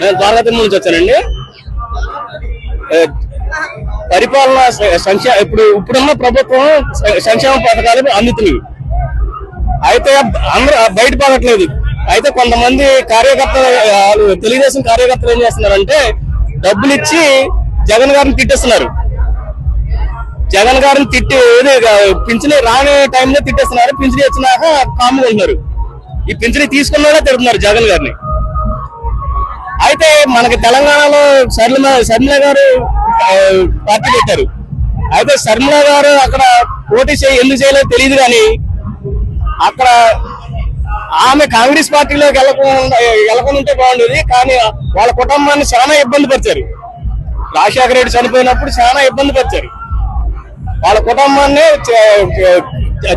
నేను ద్వారకాతిమ్మ నుంచి వచ్చానండి. పరిపాలన సంక్షేమ ఇప్పుడు ఇప్పుడున్న ప్రభుత్వం సంక్షేమ పథకాలు అందుతున్నాయి. అయితే అందరూ బయట పడట్లేదు. అయితే కొంతమంది కార్యకర్తలు వాళ్ళు తెలుగుదేశం కార్యకర్తలు ఏం చేస్తున్నారంటే డబ్బులు ఇచ్చి జగన్ గారిని తిట్టేస్తున్నారు. జగన్ గారిని తిట్టి ఏది పింఛని రాని టైంలో తిట్టేస్తున్నారు. పింఛని వచ్చినాక కామ్గా ఉంటున్నారు. ఈ పింఛని తీసుకున్నాడే తిడుతున్నారు జగన్ గారిని. అయితే మనకి తెలంగాణలో శర్మిల శర్మిల గారు పార్టీ పెట్టారు. అయితే శర్మిల గారు అక్కడ పోటీ చేయ ఎందుకు చేయలేదో తెలియదు కానీ అక్కడ ఆమె కాంగ్రెస్ పార్టీలోకి వెళ్ళకుండా వెళ్ళకుండా ఉంటే బాగుండేది. కానీ వాళ్ళ కుటుంబాన్ని చాలా ఇబ్బంది పరిచారు. రాజశేఖర రెడ్డి చనిపోయినప్పుడు చాలా ఇబ్బంది పరిచారు. వాళ్ళ కుటుంబాన్ని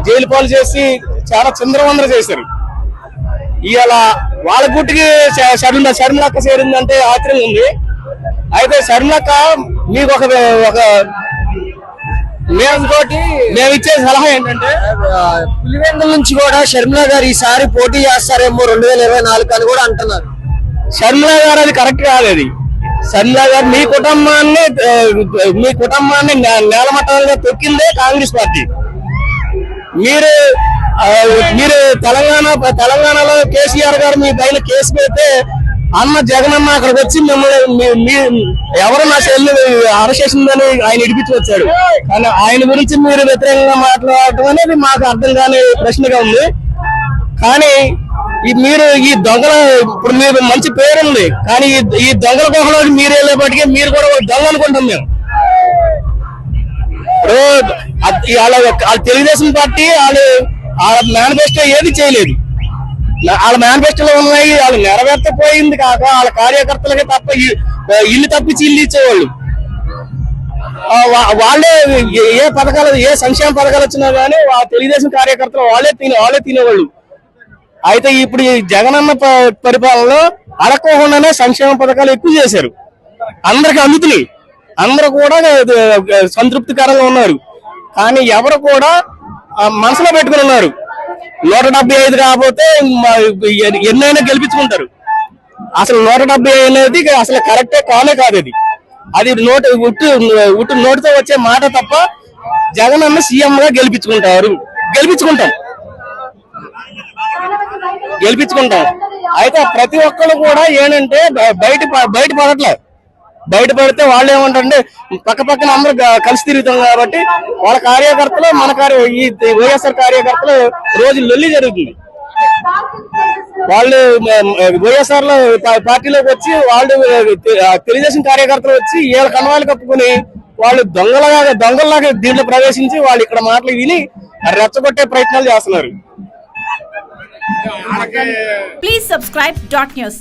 జైలు పాలు చేసి చాలా చిందరవందర చేశారు. ఇవాళ వాళ్ళ గుట్టికి శ- శర్మిల శర్మిలక్క చేరిందంటే ఆశ్చర్యం ఉంది. అయితే శర్మిలక్క మీకు ఒక ఒక మేము ఇంకోటి మేము ఇచ్చే సలహా ఏంటంటే పులివెందుల నుంచి కూడా షర్మిల గారు ఈసారి పోటీ చేస్తారేమో రెండు వేల ఇరవై నాలుగు అని కూడా అంటున్నారు. శర్మిల గారు అది కరెక్ట్ కాదు అది. గారు మీ కుటుంబాన్ని మీ కుటుంబాన్ని నే- నేలమట్టంగా తొక్కిందే కాంగ్రెస్ పార్టీ. మీరు మీరు తెలంగాణ తెలంగాణలో కేసీఆర్ గారు మీ పైన కేసు పెడితే అన్న జగన్ అన్న అక్కడికి వచ్చి మిమ్మల్ని మీ- ఎవరు నా చెల్లి అరెస్ట్ చేసిందని ఆయన ఇడిపించి వచ్చాడు. కానీ ఆయన గురించి మీరు వ్యతిరేకంగా మాట్లాడటం అనేది మాకు అర్థం కాని ప్రశ్నగా ఉంది. కానీ ఈ మీరు ఈ దొంగల ఇప్పుడు మీరు మంచి పేరుంది. కానీ ఈ- దొంగల గుహలో మీరు వెళ్ళేపటికే మీరు కూడా ఒక దొంగ అనుకుంటాం మేము. ఇప్పుడు వాళ్ళ వాళ్ళ తెలుగుదేశం పార్టీ వాళ్ళు వాళ్ళ మేనిఫెస్టో ఏది చేయలేదు. వాళ్ళ మేనిఫెస్టోలో ఉన్నాయి వాళ్ళు నెరవేర్చపోయింది కాక వాళ్ళ కార్యకర్తలకి తప్ప ఇల్లు తప్పించి ఇల్లు ఇచ్చేవాళ్ళు. వాళ్ళే ఏ- పథకాలు ఏ సంక్షేమ పథకాలు వచ్చినా గానీ ఆ తెలుగుదేశం కార్యకర్తలు వాళ్ళే తినే వాళ్ళే తినేవాళ్ళు. అయితే ఇప్పుడు జగనన్న పరిపాలనలో అడగకుండానే సంక్షేమ పథకాలు ఎక్కువ చేశారు. అందరికి అందుతున్నాయి. అందరూ కూడా సంతృప్తికరంగా ఉన్నారు. కానీ ఎవరు కూడా మనసులో పెట్టుకుని ఉన్నారు. నూట డెబ్బై ఐదు కాకపోతే ఎన్నైనా గెలిపించుకుంటారు. అసలు నూట డెబ్బై అనేది అసలు కరెక్టే కానే కాదు అది అది నోటు ఉట్టు ఉట్టు నోటితో వచ్చే మాట తప్ప జగన్ అన్న సీఎం గా గెలిపించుకుంటారు. గెలిపించుకుంటాం. గెలిపించుకుంటాం. అయితే ప్రతి ఒక్కరు కూడా ఏంటంటే బయట బయట పడట్లేదు బయట పెడితే వాళ్ళు ఏమంటే పక్క పక్కన అందరూ కలిసి తిరుగుతాం కాబట్టి వాళ్ళ కార్యకర్తలు మన కార్య ఈ వైఎస్ఆర్ కార్యకర్తలు రోజు లొల్లి జరుగుతుంది. వాళ్ళు వైఎస్ఆర్లో పా- పార్టీలోకి వచ్చి వాళ్ళు తెలుగుదేశం కార్యకర్తలు వచ్చి వీళ్ళ కణవాలు కప్పుకుని వాళ్ళు దొంగలాగా దొంగల్లాగా దీంట్లో ప్రవేశించి వాళ్ళు ఇక్కడ మాటలు విని రెచ్చగొట్టే ప్రయత్నాలు చేస్తున్నారు. Please subscribe dot news